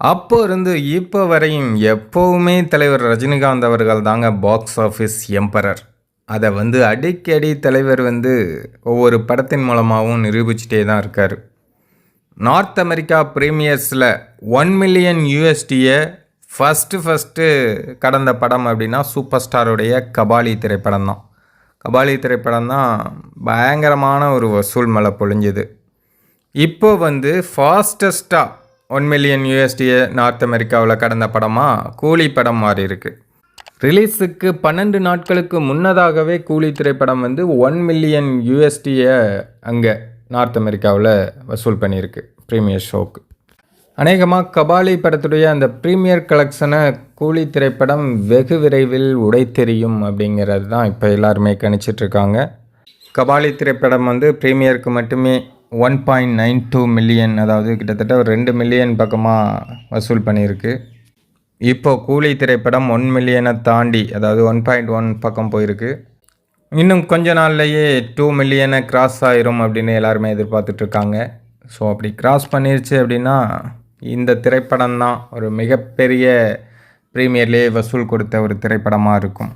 அப்போ இருந்து இப்போ வரையும் எப்போவுமே தலைவர் ரஜினிகாந்த் அவர்கள் தாங்க பாக்ஸ் ஆஃபீஸ் எம்பரர் அதை வந்து அடிக்கடி தலைவர் வந்து ஒவ்வொரு படத்தின் மூலமாகவும் நிரூபிச்சிட்டே தான் இருக்கார். நார்த் அமெரிக்கா ப்ரீமியர்ஸில் ஒன் மில்லியன் யூஎஸ்டியை ஃபஸ்ட்டு ஃபஸ்ட்டு கடந்த படம் அப்படின்னா சூப்பர் ஸ்டாருடைய கபாலி திரைப்படம் தான். கபாலி திரைப்படம் தான் பயங்கரமான ஒரு வசூல் மலை பொழிஞ்சுது. இப்போ வந்து ஃபாஸ்டஸ்ட்டாக ஒன் மில்லியன் யூஎஸ்டியை நார்த் அமெரிக்காவில் கடந்த படமாக கூலி படம் மாறி இருக்குது ரிலீஸுக்கு பன்னெண்டு நாட்களுக்கு முன்னதாகவே கூலி திரைப்படம் வந்து ஒன் மில்லியன் யூஎஸ்டியை அங்கே நார்த் அமெரிக்காவில் வசூல் பண்ணியிருக்கு ப்ரீமியர் ஷோக்கு அநேகமாக கபாலி படத்துடைய அந்த ப்ரீமியர் கலெக்ஷனை கூலி திரைப்படம் வெகு விரைவில் உடைத்தெறியும் அப்படிங்கிறது தான் இப்போ எல்லாருமே கணிச்சிட்ருக்காங்க கபாலி திரைப்படம் வந்து ப்ரீமியருக்கு மட்டுமே one point nine two million அதாவது கிட்டத்தட்ட ஒரு ரெண்டு மில்லியன் பக்கமாக வசூல் பண்ணியிருக்கு. இப்போ கூலி திரைப்படம் ஒன் மில்லியனை தாண்டி அதாவது ஒன் பாயிண்ட் ஒன் பக்கம் போயிருக்கு. இன்னும் கொஞ்ச நாள்லையே டூ மில்லியனை கிராஸ் ஆயிரும் அப்படின்னு எல்லாருமே எதிர்பார்த்துட்ருக்காங்க. ஸோ அப்படி கிராஸ் பண்ணிருச்சு அப்படின்னா இந்த திரைப்படம் தான் ஒரு மிகப்பெரிய ப்ரீமியர்லேயே வசூல் கொடுத்த ஒரு திரைப்படமாக இருக்கும்.